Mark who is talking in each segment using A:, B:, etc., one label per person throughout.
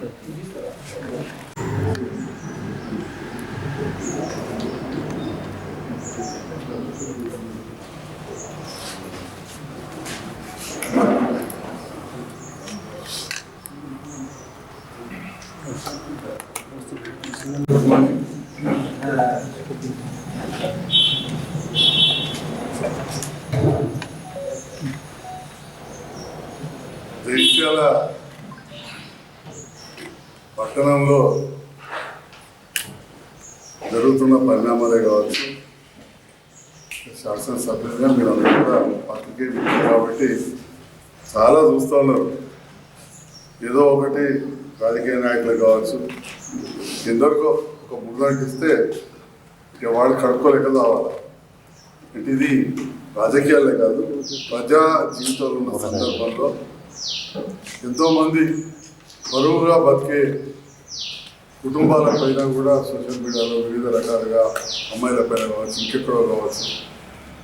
A: జగిత్యాల జరుగుతున్న పరిణామాలే కావచ్చు. శాసనసభ్యులుగా మీరు అందరూ కూడా పార్టీకి కాబట్టి చాలా చూస్తూ ఉన్నారు. ఏదో ఒకటి రాజకీయ నాయకులు కావచ్చు. ఎందరికో ఒక ముద్దానికి ఇస్తే ఇక వాళ్ళు కడుక్కోలేక కావాలి అంటే ఇది రాజకీయాలే కాదు ప్రజా జీవితంలో ఉన్న సందర్భంలో ఎంతోమంది బరువుగా బతికే కుటుంబాల పైన కూడా సోషల్ మీడియాలో వివిధ రకాలుగా అమ్మాయిల పైన కావచ్చు ఇంకెక్కడో కావచ్చు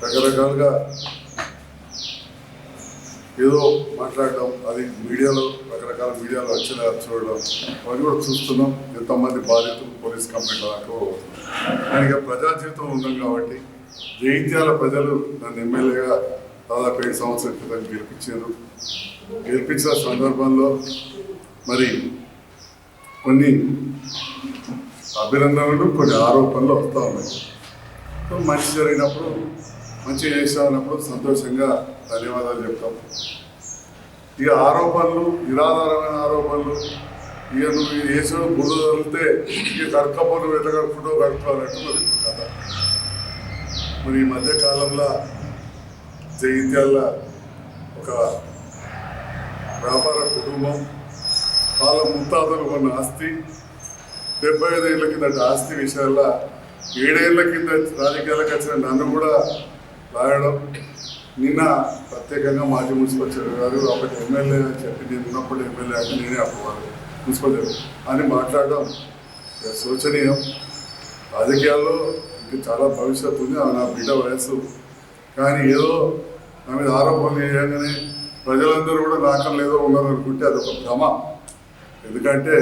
A: రకరకాలుగా ఏదో మాట్లాడడం అది మీడియాలో రకరకాల మీడియాలో వచ్చేలా చూడడం అవన్నీ కూడా చూస్తున్నాం. ఎంతోమంది బాధితులు పోలీస్ కంప్లైంట్ దాకా దానికి ప్రజా జీవితం ఉందాం కాబట్టి జైత్యాల ప్రజలు నన్ను ఎమ్మెల్యేగా దాదాపు ఏడు సంవత్సరాల క్రితం గెలిపించారు. గెలిపించిన సందర్భంలో మరి కొన్ని అభినందనలు కొన్ని ఆరోపణలు వస్తూ ఉన్నాయి. సో మంచి జరిగినప్పుడు మంచి చేసామన్నప్పుడు సంతోషంగా ధన్యవాదాలు చెప్తాం. ఇక ఆరోపణలు నిరాధారమైన ఆరోపణలు ఇక నువ్వు వేసిన బుర్ర తగిలితే ఇక కడకపోను ఎట్లా ఫోటో కడుక్కోవాలంటే మరి కథ. మరి ఈ మధ్య కాలంలో జగిత్యాల ఒక వ్యాపార కుటుంబం వాళ్ళ ముత్తాతలు ఉన్న ఆస్తి డెబ్బై ఐదు ఏళ్ళ కిందట ఆస్తి విషయాల్లో ఏడేళ్ళ కింద రాజకీయాలకు వచ్చిన నన్ను కూడా రాయడం నిన్న ప్రత్యేకంగా మాజీ మున్సిపల్ చైర్మన్ గారు ఒకటి ఎమ్మెల్యే అని చెప్పి నేను ఉన్నప్పుడు ఎమ్మెల్యే అంటే నేనే అప్పుడు మున్సిపల్ చైర్మన్ అని మాట్లాడడం శోచనీయం. రాజకీయాల్లో ఇంకా చాలా భవిష్యత్తు ఉంది ఆ నా బిడ్డ వయస్సు. కానీ ఏదో నా మీద ఆరోపణలు చేయగానే ప్రజలందరూ కూడా నాకం లేదో ఉన్నారనుకుంటే అదొక భ్రమ. ఎందుకంటే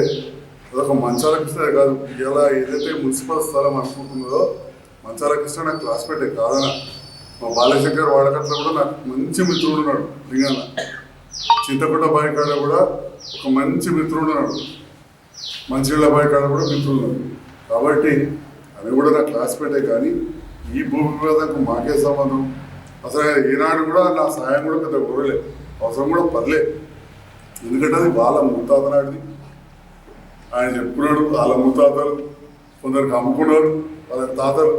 A: అదొక మంచాల కృష్ణ కాదు. ఇలా ఏదైతే మున్సిపల్ స్థలం అనుకుంటున్నదో మంచాల కృష్ణ నాకు క్లాస్మేటే కాదన మా బాలశంకర్ వాడకట్లో కూడా నాకు మంచి మిత్రుడు ఉన్నాడు లింగాన. చింతకుంట బావి కాడ కూడా ఒక మంచి మిత్రుడు ఉన్నాడు. మంచిళ్ళ బావి కాడ కూడా మిత్రుడు ఉన్నాడు. కాబట్టి అది కూడా నా క్లాస్మేటే కానీ ఈ భూమి వివాదానికి మాకే సంబంధం. అసలు ఆయన ఈనాడు కూడా నా సహాయం కూడా పెద్ద కోరలే అవసరం కూడా పర్లే ఎందుకంటే అది వాళ్ళ ముత్తాత నాటిది ఆయన చెప్పుకున్నాడు వాళ్ళ ముత్తాతలు కొందరికి అమ్ముకున్నారు వాళ్ళ తాతలు.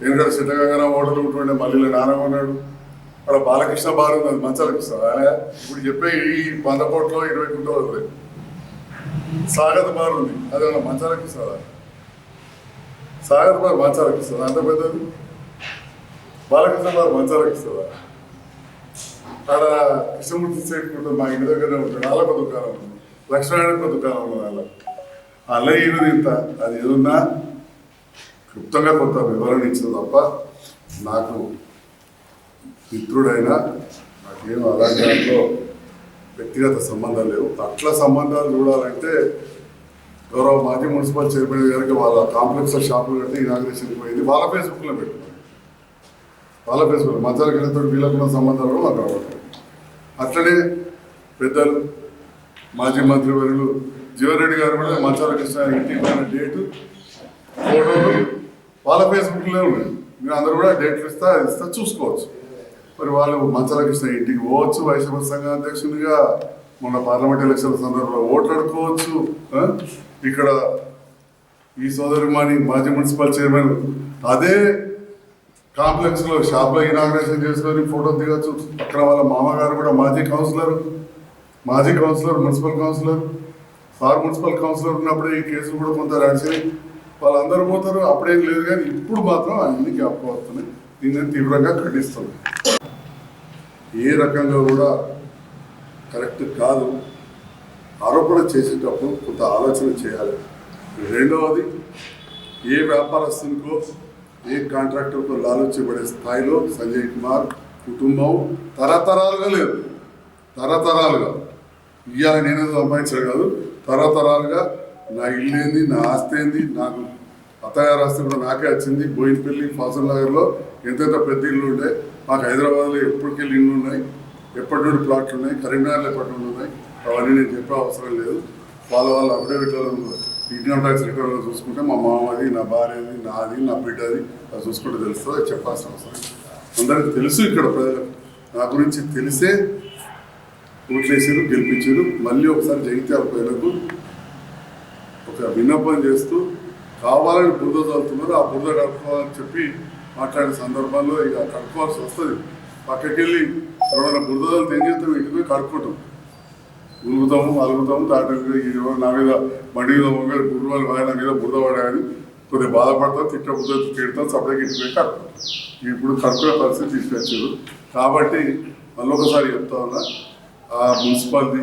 A: ఎందుకంటే సిద్ధగంగా ఓటలు ఉంటుండే మళ్ళీ నాన్న ఉన్నాడు. అక్కడ బాలకృష్ణ బారు ఉంది అది మంచాల కృష్ణ. ఆయన ఇప్పుడు చెప్పే ఈ వంద కోట్లో ఇరవై కుంటో వదిలే. సాగత బార్ ఉంది అది మంచాల కృష్ణ సాగర్ బార్ మంచాల ఇస్తుంది అంత పెద్దది? బాలకృష్ణ బార్ మంచాల ఇస్తుందా అక్కడ కృష్ణమూర్తి సైడ్ మా ఇంటి దగ్గరనే ఉంటుంది వాళ్ళకు దుకాణం ఉంది. లక్ష్మణానికి దుకాణం ఉంది వాళ్ళ. అలా ఈయనది ఇంత అది ఏదన్నా క్లుప్తంగా కొంత వివరణ ఇచ్చింది తప్ప నాకు మిత్రుడైనా నాకేం అలాంటి దాంట్లో వ్యక్తిగత సంబంధాలు లేవు. అట్లా సంబంధాలు చూడాలంటే గౌరవ మాజీ మున్సిపల్ చైర్మన్ గారికి వాళ్ళ కాంప్లెక్స్ షాపులు కట్టి ఇనాగ్రేషన్ పోయింది. వాళ్ళ ఫేస్బుక్లో పెట్టుకున్నాను వాళ్ళ ఫేస్బుక్ మధ్యాహ్న గడితో వీళ్ళకున్న సంబంధాలు కూడా మాకు రావట్లేదు. అట్లనే పెద్దలు మాజీ మంత్రివర్యులు జీవన్రెడ్డి గారు కూడా మంచాల కృష్ణ ఇంటికి పోయిన డేటు ఫోటోలు వాళ్ళ ఫేస్బుక్లో ఉన్నాయి. మీరు అందరూ కూడా డేట్లు ఇస్తా ఇస్తా చూసుకోవచ్చు. మరి వాళ్ళు మంచాల కృష్ణ ఇంటికి పోవచ్చు వైశ్వ సంఘ అధ్యక్షునిగా మొన్న పార్లమెంట్ ఎలక్షన్ సందర్భంలో ఓట్లాడుకోవచ్చు ఇక్కడ ఈ సోదరిమాని మాజీ మున్సిపల్ చైర్మన్ అదే కాంప్లెక్స్లో షాప్లో ఇనాగ్రేషన్ చేసుకొని ఫోటో దిగచ్చు. అక్కడ వాళ్ళ మామగారు కూడా మాజీ కౌన్సిలర్. మాజీ councillor municipal councillor sir municipal councillor ఉన్నప్పుడు ఈ కేసులు కూడా కొంత నడిచినాయి వాళ్ళందరూ పోతారు. అప్పుడేం లేదు కానీ ఇప్పుడు మాత్రం అన్ని జ్ఞాపకం వస్తున్నాయి. దీన్ని తీవ్రంగా ఖండిస్తుంది ఏ రకంగా కూడా కరెక్ట్ కాదు. ఆరోపణ చేసేటప్పుడు కొంత ఆలోచన చేయాలి. రెండవది ఏ వ్యాపారస్తునికో ఏ కాంట్రాక్టర్తో లాలొచ్చబడే స్థాయిలో సంజయ్ కుమార్ కుటుంబం తరతరాలుగా లేదు. తరతరాలుగా. ఇవాళ నేను సంపాదించాడు కాదు. తరతరాలుగా నా ఇల్లు ఏంది నా ఆస్తి ఏంది నాకు అత్తగారు ఆస్తి కూడా నాకే వచ్చింది. బోయినపల్లి ఫాసల్ నగర్లో ఎంతెంత పెద్ద ఇల్లు ఉంటాయి మాకు హైదరాబాద్లో ఎప్పటికెళ్ళి ఇల్లు ఉన్నాయి ఎప్పటి నుండి ప్లాట్లు ఉన్నాయి కరీంనగర్లో ఎప్పటి నుండి ఉన్నాయి అవన్నీ నేను చెప్పే అవసరం లేదు. వాళ్ళ వాళ్ళ అఫిడవిట్లలో ఇన్కమ్ ట్యాక్స్ రిటర్న్లో చూసుకుంటే మా మామది నా భార్యది నాది నా బిడ్డది అది చూసుకుంటే తెలుస్తుంది అది చెప్పాల్సిన అవసరం అందరికీ తెలుసు ఇక్కడ ప్రజలకు. నా గురించి తెలిసే ఓట్లేసారు గెలిపించారు మళ్ళీ ఒకసారి జగిత్యాల ప్రజలకు ఒక విన్నపం చేస్తూ కావాలని బురద చదువుతున్నారు ఆ బురద కడుపుకోవాలని చెప్పి మాట్లాడే సందర్భాల్లో ఇక కడుక్కోవాల్సి వస్తుంది. పక్కకెళ్ళి ఎవరైనా బురద చల్లితే ఏం చేస్తాం? ఇంటికి పోయి కడుక్కుంటాం. ఉలుగుతాము అలుగుతాము దాటి నా మీద బండి మీద వంగ గురువాలు నా మీద బురద పడాయని కొద్దిగా బాధపడతాం తిట్ట బుద్ధ తిడతాం సపరేట్ ఇంటికి పోయి కడుపుతాం ఇప్పుడు కడుపుకునే పరిస్థితి తీసుకొచ్చారు. కాబట్టి మళ్ళీ ఒకసారి చెప్తా ఉన్నా ఆ మున్సిపాలిటీ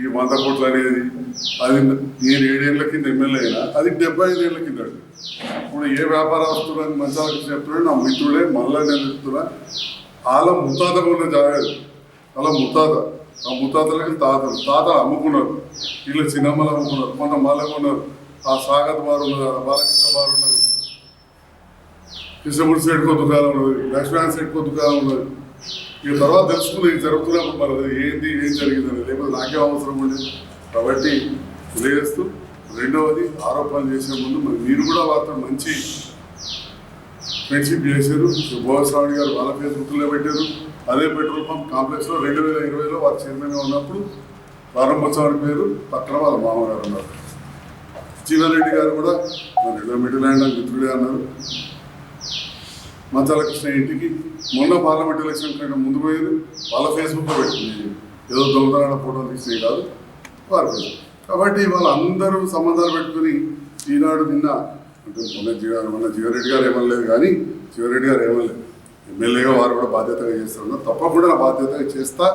A: ఈ వంద కోట్లు అనేది అది నేను ఏడేళ్ళ కింద ఎమ్మెల్యే అయినా అది డెబ్బై ఐదేళ్ళ కింద ఇప్పుడు ఏ వ్యాపారస్తులని మంచాలకి చెప్తున్నాడు నా మిత్రుడే మళ్ళీ నేను చెప్తున్నా వాళ్ళ ముత్తాత ఉన్న జాగ్రత్త వాళ్ళ ముత్తాత ఆ ముత్తాతలకి తాతలు తాత అమ్ముకున్నారు. వీళ్ళు చిన్నమ్మలు అమ్ముకున్నారు కొంత మళ్ళీ కొన్నారు. ఆ సాగత్ బారు ఉన్నది బాలకృష్ణ బారు ఉన్నది. కృష్ణమూర్తి సెట్కో దుకాణం ఉన్నది లక్ష్మణ్ సెట్కో దుకాణం ఉన్నది. ఇక తర్వాత తెలుసుకుని ఇది జరుగుతున్నప్పుడు మరి ఏంటి ఏంది ఏం జరిగిందని లేకపోతే నాకే అవసరం ఉండేది కాబట్టి తెలియజేస్తూ రెండవది ఆరోపణలు చేసే ముందు మరి మీరు కూడా వారితో మంచి ఫ్రెండ్షిప్ చేశారు. భోగస్వామి గారు వాళ్ళ ఫేస్బుక్లో పెట్టారు. అదే పెట్రోల్ పంప్ కాంప్లెక్స్లో రెండు వేల ఇరవైలో వారు చైర్మన్గా ఉన్నప్పుడు ప్రారంభోత్సవానికి పేరు పక్కన వాళ్ళ మామగారు ఉన్నారు. జీవన్ రెడ్డి గారు కూడా మరి ఇలా మిడిల్ అండ్ మిత్రుడే అన్నారు. మంచాల కృష్ణ ఇంటికి. మొన్న పార్లమెంట్ ఎలక్షన్ కంటే ముందు పోయారు వాళ్ళ ఫేస్బుక్లో పెట్టింది. ఏదో దొంగతనాల ఫోటోలు తీసినవి కాదు. వారి కాబట్టి వాళ్ళందరూ సంబంధాలు పెట్టుకుని ఈనాడు నిన్న అంటే మొన్న జీవ మొన్న జీవరెడ్డి గారు ఏమనలేదు కానీ జీవరెడ్డి గారు ఏమనలేదు. ఎమ్మెల్యేగా వారు కూడా బాధ్యతగా చేస్తున్నారు. తప్పకుండా నా బాధ్యతగా చేస్తా.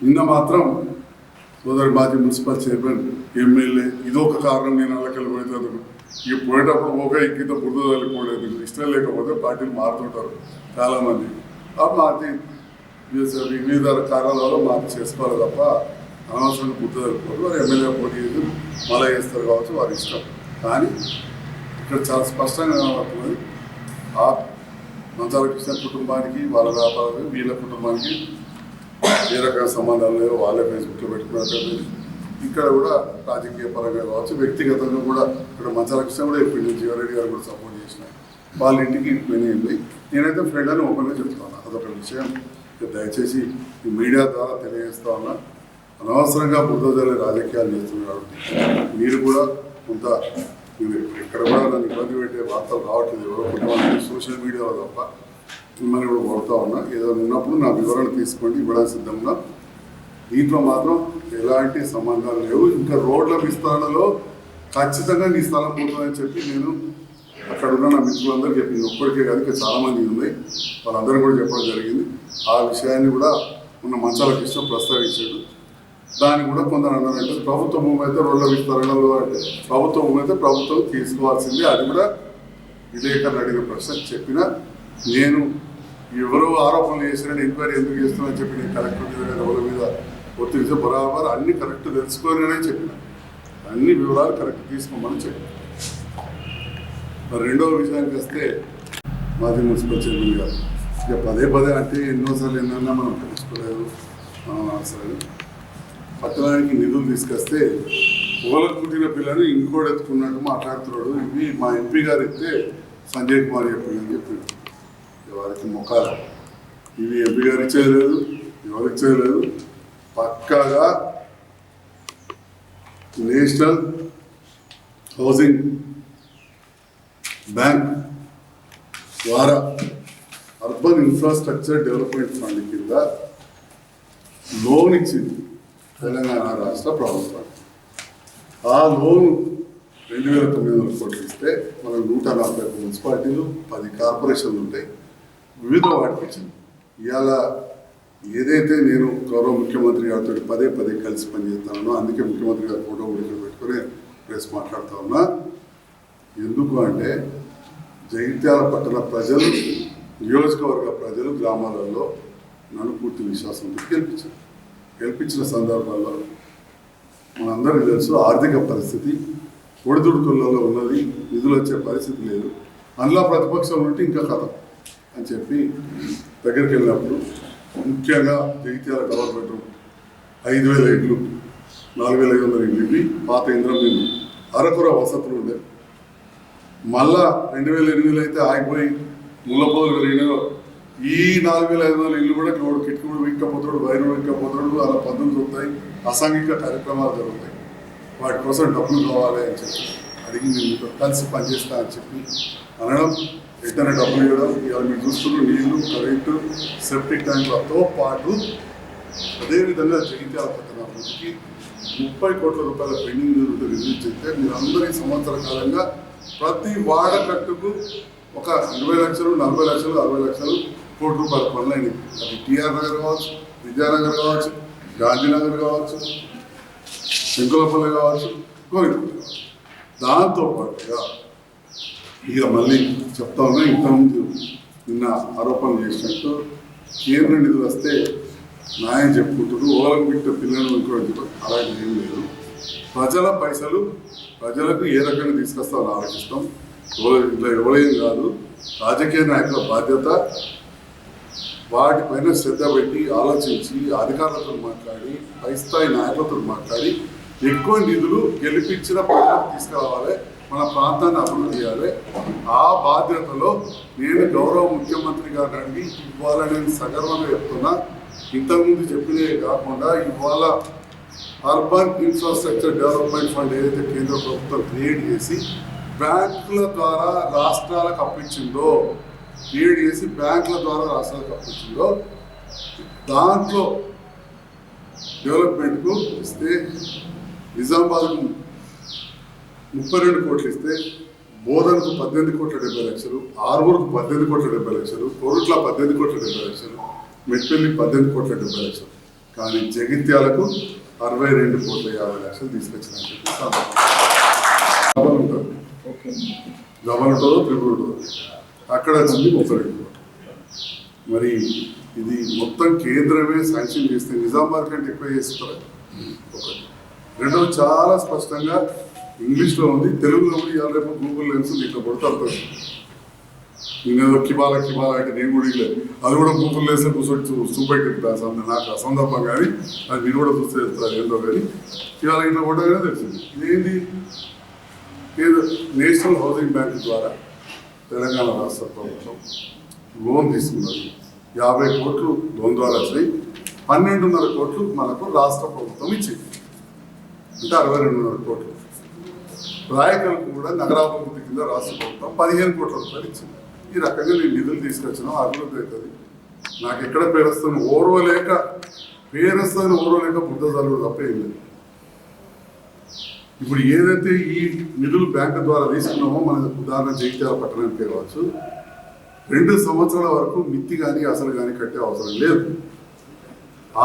A: నిన్న మాత్రం సోదరి మాజీ మున్సిపల్ చైర్మన్ ఎమ్మెల్యే ఇదొక కారణం నేను అల్లకెళ్ళి పోయేందుకు ఈ పోయేటప్పుడు ఒక ఇంకింత బురద వెళ్ళిపోలేదు ఇష్టం లేకపోతే పార్టీలు మారుతుంటారు చాలామంది. ఆ మార్చి వివిధ కారణాలలో మార్పు చేసుకోవాలి తప్ప అనవసరంగా గుర్తు వెళ్ళిపోదు వారు ఎమ్మెల్యే పోటీ చేసి మళ్ళీ చేస్తారు కావచ్చు వారి ఇష్టం. కానీ ఇక్కడ చాలా స్పష్టంగా కనబడుతుంది. ఆ మంచాల కృష్ణ కుటుంబానికి వాళ్ళ వ్యాపారాలు వీళ్ళ కుటుంబానికి ఏ రకమైన సంబంధాలు లేవు. వాళ్ళే ఫేస్బుక్లో పెట్టుకున్నట్టు ఇక్కడ కూడా రాజకీయ పరంగా కావచ్చు వ్యక్తిగతంగా కూడా ఇక్కడ మంచాల కృష్ణ కూడా ఇప్పుడు జీవారెడ్డి గారు కూడా సపోర్ట్ చేసిన వాళ్ళ ఇంటికి పోయినాయండి నేనైతే ఫ్రెండ్ అని ఓపెన్గా చెప్తున్నాను అదొక విషయం. దయచేసి ఈ మీడియా ద్వారా తెలియజేస్తా ఉన్నా అనవసరంగా బుద్ధజల రాజకీయాలు చేస్తున్నారు మీరు కూడా కొంత ఎక్కడ కూడా నన్ను ఇబ్బంది పెట్టే వార్తలు రావట్లేదు. ఎవరో కొంతమంది సోషల్ మీడియాలో తప్ప మిమ్మల్ని కూడా కొడతా ఉన్నా. ఏదో ఉన్నప్పుడు నా వివరణ తీసుకోండి ఇవ్వడానికి సిద్ధంగా దీంట్లో మాత్రం ఎలాంటి సంబంధాలు లేవు. ఇంకా రోడ్ల విస్తరణలో ఖచ్చితంగా నీ స్థలం పోతుందని చెప్పి నేను అక్కడ ఉన్న నా మిత్రులందరికీ చెప్పింది ఒక్కడికే కాదు ఇంకా చాలామంది ఉన్నాయి. వాళ్ళందరూ కూడా చెప్పడం జరిగింది. ఆ విషయాన్ని కూడా ఉన్న మంచాల కృష్ణ ప్రస్తావించాడు. దాన్ని కూడా కొందరు అన్నారంటే ప్రభుత్వ భూమి అయితే రోడ్ల విస్తరణలో అంటే ప్రభుత్వ భూమి అయితే ప్రభుత్వం తీసుకోవాల్సింది. అది కూడా విలేకరులు అడిగిన ప్రశ్న చెప్పిన నేను ఎవరో ఆరోపణలు చేసినని ఎంక్వైరీ ఎందుకు చేస్తున్నా చెప్పి నేను కలెక్టర్ మీద ఎవరి మీద ఒత్తిడితే బరాబర్ అన్ని కరెక్ట్ తెలుసుకోవాలనే చెప్పిన. అన్ని వివరాలు కరెక్ట్ తీసుకోమని చెప్పిన. మరి రెండవ విషయానికి వస్తే మాజీ మున్సిపల్ చైర్మన్ గారు ఇక పదే పదే అంటే ఎన్నోసార్లు ఎన్నన్నా మనం తెలుసుకోలేదు. సరే. అసలు పట్టణానికి నిధులు తీసుకొస్తే పొగలకు పుట్టిన పిల్లని ఇంకోటి ఎత్తుకున్నట్టు మాట్లాడుతున్నాడు. ఇవి మా ఎంపీ గారు ఎత్తే సంజయ్ కుమార్ చెప్పిందని చెప్పాడు. వారికి మొక్కాల. ఇవి ఎంపీ గారు ఇచ్చేది లేదు ఎవరు ఇచ్చేది లేదు. పక్కాగా నేషనల్ హౌసింగ్ బ్యాంక్ ద్వారా అర్బన్ ఇన్ఫ్రాస్ట్రక్చర్ డెవలప్మెంట్ ఫండ్ కింద లోన్ ఇచ్చింది తెలంగాణ రాష్ట్ర ప్రభుత్వం. ఆ లోన్ రెండు వేల తొమ్మిది వందల కోట్లు ఇస్తే మనం నూట నలభై మున్సిపాలిటీలు పది కార్పొరేషన్లు ఉంటాయి. వివిధ వాటికి ఇచ్చింది. ఇవాళ ఏదైతే నేను గౌరవ ముఖ్యమంత్రి గారితో పదే పదే కలిసి పనిచేస్తానో అందుకే ముఖ్యమంత్రి గారి ఫోటో కూడా ఇక్కడ పెట్టుకొని ప్రెస్ మాట్లాడుతా ఉన్నా ఎందుకు అంటే జగిత్యాల పట్టణ ప్రజలు నియోజకవర్గ ప్రజలు గ్రామాలలో నన్ను పూర్తి విశ్వాసంతో గెలిపించారు. గెలిపించిన సందర్భాల్లో మనందరికీ తెలుసు ఆర్థిక పరిస్థితి ఒడిదుడుకులలో ఉన్నది నిధులు వచ్చే పరిస్థితి లేదు అందులో ప్రతిపక్షం ఉంటే ఇంకా కథ అని చెప్పి దగ్గరికి వెళ్ళినప్పుడు ముఖ్యంగా జగిత్యాల గవర్నమెంట్ ఐదు వేల ఇండ్లు నాలుగు వేల ఐదు వందల ఇండ్లు ఇవి. పాత ఇంద్రం ఇల్లు. అరకుర వసతులు ఉండే. మళ్ళా రెండు వేల ఎనిమిదిలో అయితే ఆగిపోయి ముళ్ళపోదులు పెరిగినాయో ఈ నాలుగు వేల ఐదు వందల ఇల్లు కూడా ఇప్పుడు కిట్టుకుడు విక్కపోతాడు వైరుడు విక్కపోతాడు అలా పద్ధతులు దొరుకుతాయి అసాంఘిక కార్యక్రమాలు జరుగుతాయి. వాటి కోసం డబ్బులు కావాలి అని చెప్పి అడిగి నేను మీతో. కలిసి పనిచేస్తా అని చెప్పి అనడం ఎట్లా డబ్బులు ఇవ్వడం ఇవాళ మీరు చూస్తున్న నీళ్ళు కరెంటు సెప్టిక్ ట్యాంకులతో పాటు అదేవిధంగా జగిత్యాల పట్టణ అభివృద్ధికి ముప్పై కోట్ల రూపాయల పెండింగ్ రిలీజ్ చేస్తే మీరు అందరి సంవత్సర కాలంగా ప్రతి వాడకట్టుకు ఒక ఇరవై లక్షలు నలభై లక్షలు అరవై లక్షలు కోటి రూపాయల పనులు అది టీఆర్ నగర్ కావచ్చు విద్యానగర్ కావచ్చు గాంధీనగర్ కావచ్చు శంకులపల్లి కావచ్చు కోరికపల్లి కావచ్చు. దాంతో పాటుగా ఇక మళ్ళీ చెప్తా ఉన్నా ఇంతకుముందు నిన్న ఆరోపణలు చేసినట్టు కేంద్ర నిధులు వస్తే న్యాయం చెప్పుకుంటారు ఓలకు పెట్టిన పిల్లలు ఇంకోటి అలాంటి ఏం లేదు. ప్రజల పైసలు ప్రజలకు ఏ రకంగా తీసుకొస్తామని ఆలోచిస్తాం. ఎవరు ఇట్లా ఎవరేం కాదు. రాజకీయ నాయకుల బాధ్యత. వాటిపైన శ్రద్ధ పెట్టి ఆలోచించి అధికారులతో మాట్లాడి పై స్థాయి నాయకులతో మాట్లాడి ఎక్కువ నిధులు గెలిపించిన ప్రజలకు తీసుకురావాలి. మన ప్రాంతాన్ని అభివృద్ధి చేయాలి. ఆ బాధ్యతలో నేను గౌరవ ముఖ్యమంత్రి గారిని ఇవాళ నేను సగర్వంగా చెప్తున్నా. ఇంతకుముందు చెప్పినవి కాకుండా ఇవాళ అర్బన్ ఇన్ఫ్రాస్ట్రక్చర్ డెవలప్మెంట్ ఫండ్ ఏదైతే కేంద్ర ప్రభుత్వం క్రియేట్ చేసి బ్యాంకుల ద్వారా రాష్ట్రాలకు అప్పించిందో క్రియేట్ చేసి బ్యాంకుల ద్వారా రాష్ట్రాలకు అప్పించిందో దాంట్లో డెవలప్మెంట్కు ఇస్తే నిజామాబాద్కు ముప్పై రెండు కోట్లు ఇస్తే బోధనకు పద్దెనిమిది కోట్ల డెబ్బై లక్షలు ఆరుగురుకు పద్దెనిమిది కోట్ల డెబ్బై లక్షలు కోరుట్ల పద్దెనిమిది కోట్ల డెబ్బై లక్షలు మెట్పల్లి పద్దెనిమిది కోట్ల డెబ్బై లక్షలు. కానీ జగిత్యాలకు అరవై రెండు కోట్ల యాభై లక్షలు తీసుకొచ్చినట్టు డబల్ ఉంటుంది. డబల్ ఉంటుందో ఉంటుందో? అక్కడ వచ్చింది ముప్పై రెండు కోట్లు. మరి ఇది మొత్తం కేంద్రమే శాంక్షన్ చేస్తే నిజామాబాద్ కంటే ఎక్కువ చేస్తారు? ఒకటి. రెండవది చాలా స్పష్టంగా ఇంగ్లీష్లో ఉంది తెలుగులో కూడా ఇవాళ రేపు గూగుల్ లెన్స్ ఇట్లా కొడతారు అర్థం నేనేదో కిబాల కిబాల అంటే నేను కూడా ఇల్లే. అది కూడా గూగుల్ లెన్స్ కూర్చొని చూపెట్టి నాకు అసందర్భం కానీ అది నేను కూడా చూస్తే చెప్తారు ఏందో కానీ. ఇవాళ ఇట్లా కొట్టగానే తెలిసింది. ఇదేంటి ఏదో నేషనల్ హౌసింగ్ బ్యాంక్ ద్వారా తెలంగాణ రాష్ట్ర ప్రభుత్వం లోన్ తీసుకున్నది. యాభై కోట్లు లోన్ ద్వారా వచ్చినాయి. పన్నెండున్నర కోట్లు మనకు రాష్ట్ర ప్రభుత్వం ఇచ్చింది. అంటే అరవై రెండున్నర కోట్లు. రాయకల్ కూడా నగరాభివృద్ధి కింద రాష్ట్ర ప్రభుత్వం పదిహేను కోట్ల రూపాయలు ఇచ్చింది. ఈ రకంగా నేను నిధులు తీసుకొచ్చిన అభివృద్ధి అవుతుంది. నాకు ఎక్కడ పేరుస్తాను ఓర్వలేక పేరుస్తాను ఓర్వలేక బుద్ధ చదువు తప్ప ఏం లేదు. ఇప్పుడు ఏదైతే ఈ నిధులు బ్యాంకు ద్వారా తీసుకున్నామో మన ఉదాహరణ జగిత్యాల పట్టణానికి కావచ్చు. రెండు సంవత్సరాల వరకు మిత్తి కానీ అసలు కానీ కట్టే అవసరం లేదు.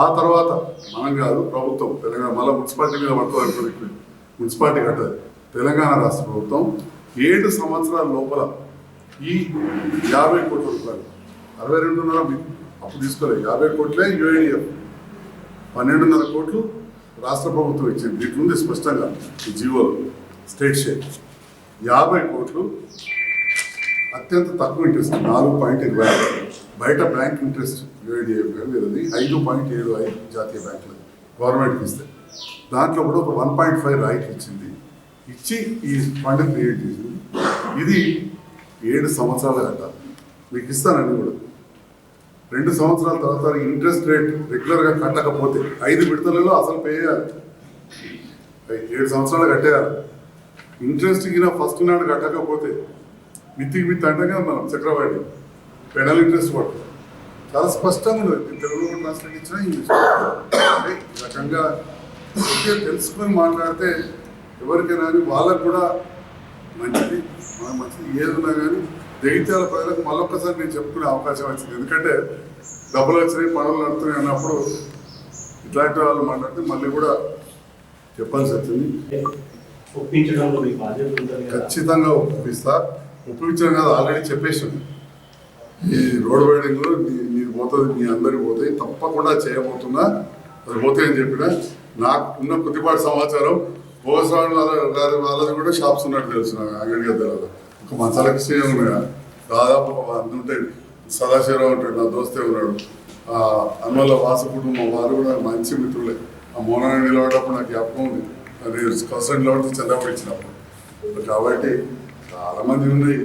A: ఆ తర్వాత మనం కాదు ప్రభుత్వం తెలంగాణ మళ్ళీ మున్సిపాలిటీ మీద పడుతుంది మున్సిపాలిటీ కట్టదు. తెలంగాణ రాష్ట్ర ప్రభుత్వం ఏడు సంవత్సరాల లోపల ఈ యాభై కోట్ల రూపాయలు అరవై రెండున్నర అప్పు తీసుకోలేదు యాభై కోట్లే యుఐడిఎఫ్ పన్నెండున్నర కోట్లు రాష్ట్ర ప్రభుత్వం ఇచ్చింది. దీంట్లో ఉంది స్పష్టంగా ఈ జీవో స్టేట్ షేర్. యాభై కోట్లు అత్యంత తక్కువ ఇంట్రెస్ట్ నాలుగు పాయింట్ ఇరవై ఆరు. బయట బ్యాంక్ ఇంట్రెస్ట్ యుఐడిఎఫ్ లేదని ఐదు పాయింట్ ఏడు ఐదు జాతీయ బ్యాంకులు గవర్నమెంట్కి ఇస్తే. దాంట్లో కూడా ఒక వన్ పాయింట్ ఫైవ్ రాయితీ ఇచ్చింది. ఇచ్చి ఈ ఫండ్ క్రియేట్ చేసింది ఇది ఏడు సంవత్సరాలు కట్ట మీకు ఇస్తానండి కూడా. రెండు సంవత్సరాల తర్వాత ఇంట్రెస్ట్ రేట్ రెగ్యులర్గా కట్టకపోతే ఐదు విడతలలో అసలు పే చేయాలి. ఏడు సంవత్సరాలు కట్టేయాలి. ఇంట్రెస్ట్ కింద ఫస్ట్ నాడు కట్టకపోతే మిత్తికి మిత్తి అంటే మనం చక్రవాడి. పెనల్ ఇంట్రెస్ట్ పడుతుంది చాలా స్పష్టంగా ఉంది. తెలుగులో ట్రాన్స్లేట్ ఇచ్చినా ఇంగ్లీష్. రకంగా తెలుసుకొని మాట్లాడితే ఎవరికైనా కానీ వాళ్ళకు కూడా మంచిది మన మంచిది. ఏదున్నా కానీ జగిత్యాల ప్రజలకు మళ్ళొక్కసారి నేను చెప్పుకునే అవకాశం వచ్చింది. ఎందుకంటే డబ్బులు వచ్చినాయి పనులు నడుతున్నాయి అన్నప్పుడు ఇట్లాంటి వాళ్ళు మాట్లాడితే మళ్ళీ కూడా చెప్పాల్సి వచ్చింది. ఖచ్చితంగా ఒప్పిస్తా. ఒప్పించడం కాదు ఆల్రెడీ చెప్పేసాను ఈ రోడ్ వైడింగ్ నీది పోతుంది మీ అందరికి పోతాయి తప్పకుండా చేయబోతున్నా అది పోతాయి అని చెప్పిన నాకు ఉన్న కొద్దిపాటి సమాచారం గోస్వామి వాళ్ళ గారి వాళ్ళది కూడా షాప్స్ ఉన్నట్టు తెలుసు నాకు అంగడి ఒక మసాలా కృష్ణ ఉన్నాయా దాదాపు ఒక ఉంటాయి. సదాశివరావు ఉంటాడు నా దోస్తే ఉన్నాడు. ఆ వాసు వాస కుటుంబం వారు కూడా మంచి మిత్రులే. ఆ మోనాన్ని నిలబడేటప్పుడు నాకు జ్ఞాపకం ఉంది. అది కౌసల్ నిలబడితే చంద్రబాబు ఇచ్చినప్పుడు. కాబట్టి చాలా మంది ఉన్నాయి.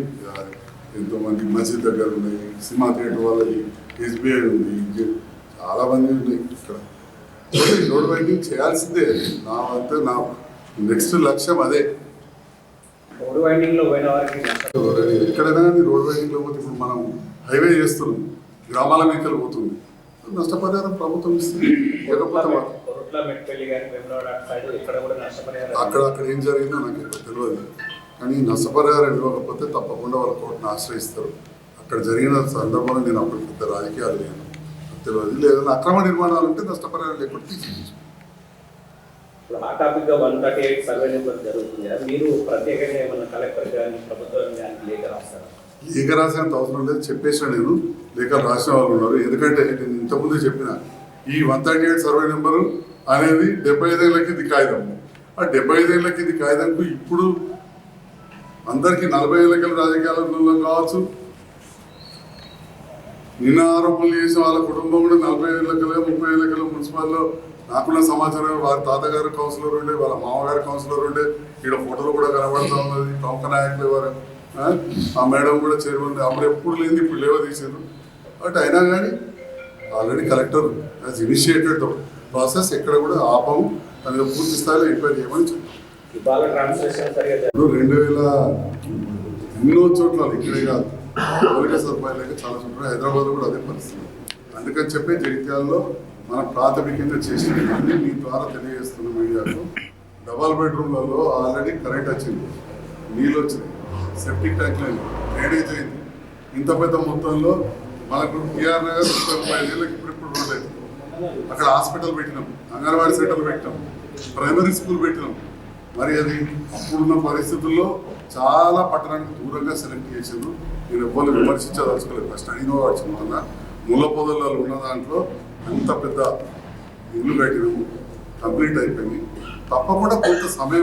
A: ఎంతో మంది మసీద్ దగ్గర ఉన్నాయి సినిమా థియేటర్ వాళ్ళది ఎస్బీఐ ఉంది చాలామంది చాలా మంది ఉన్నాయి ఇక్కడ. రోడ్ బైకింగ్ చేయాల్సిందే. నా అంతే నా నెక్స్ట్ లక్ష్యం అదే.
B: మూడు వైండింగ్లో పోయిన వారికి.
A: ఎక్కడైనా కానీ రోడ్ వైండింగ్లో పోతే ఇప్పుడు మనం హైవే చేస్తున్నాం గ్రామాల మీదకి పోతుంది నష్టపరిహారం ప్రభుత్వం ఇస్తుంది. అక్కడ అక్కడ ఏం జరిగిందో నాకు ఇక్కడ తెలియదు. కానీ నష్టపరిహారం ఇవ్వకపోతే తప్పకుండా వాళ్ళ కోర్టును ఆశ్రయిస్తారు. అక్కడ జరిగిన సందర్భంలో నేను అప్పుడు పెద్ద రాజకీయాలు లేను తెలియదు. లేదా అక్రమ నిర్మాణాలు ఉంటే నష్టపరిహారం లేకుండా తీసేయచ్చు.
B: ఇప్పుడు ఆ టాపిక్గా one thirty eight survey number జరుగుతుంది. కదా మీరు ప్రత్యేకంగా ఏమన్నా కలెక్టర్ కానీ ప్రభుత్వం కానీ లేఖ రాస్తారా?
A: లేఖ రాసేంత అవసరం లేదు. చెప్పేసిన నేను లేఖ రాసిన వాళ్ళు ఉన్నారు. ఎందుకంటే నేను ఇంతకుముందే చెప్పిన ఈ one thirty eight survey number అనేది డెబ్బై ఐదేళ్ళకి ఇది కాగితం. ఆ డెబ్బై ఐదేళ్ళకి ఇది కాగితంకు ఇప్పుడు అందరికీ నలభై ఏళ్ళకి రాజకీయాలలో కావచ్చు. నిన్న ఆరోపణలు చేసిన వాళ్ళ కుటుంబం కూడా నలభై ఏళ్ళకలే ముప్పై ఏళ్ళకలే మున్సిపాల్లో నాకున్న సమాచారం వారి తాతగారు కౌన్సిలర్ ఉండే వాళ్ళ మామగారు కౌన్సిలర్ ఉండే ఇక్కడ ఫోటోలు కూడా కనబడతా ఉన్నది ప్రముఖ నాయకులు ఎవరు? ఆ? మేడం కూడా చేరుకుంది అప్పుడు ఎప్పుడు లేని ఇప్పుడు లేవ తీసారు బట్ అయినా కానీ already collector has initiated process ఎక్కడ కూడా ఆపము. దాని మీద పూర్తి స్థాయిలో ఎంక్వైరీ చేయమని. ఇప్పుడు రెండు వేల ఎన్నో చోట్ల ఇక్కడే కాదు. మౌలిక సదుపాయాలు చాలా చోట్ల హైదరాబాద్ కూడా అదే పరిస్థితి. అందుకని చెప్పి జగిత్యాలలో మన ప్రాథమికంగా చేసినవన్నీ మీ ద్వారా తెలియజేస్తున్న మీడియాకు డబల్ బెడ్రూమ్లలో ఆల్రెడీ కరెంట్ వచ్చింది నీళ్ళు వచ్చినాయి సెప్టిక్ ట్యాంక్లు లేదు డ్రైనేజ్ అయింది. ఇంత పెద్ద మొత్తంలో మనకు టీఆర్ నగర్ ముప్పై ఏళ్ళకి ఇప్పుడు ఇప్పుడు రోడ్ అయింది అక్కడ హాస్పిటల్ పెట్టినాం అంగన్వాడీ సెంటర్ పెట్టినాం ప్రైమరీ స్కూల్ పెట్టినాం. మరి అది అప్పుడున్న పరిస్థితుల్లో చాలా పట్టణానికి దూరంగా సెలెక్ట్ చేసాను నేను ఎవరు విమర్శించదలుచుకోలేదు. ఫస్ట్ అడిగిన వాడు చెప్తున్నా. ముళ్ళ పొదల్లో ఉన్న దాంట్లో అంత పెద్ద ఇల్లు కట్టినాము కంప్లీట్ అయిపోయింది. తప్పకుండా కొంత సమయం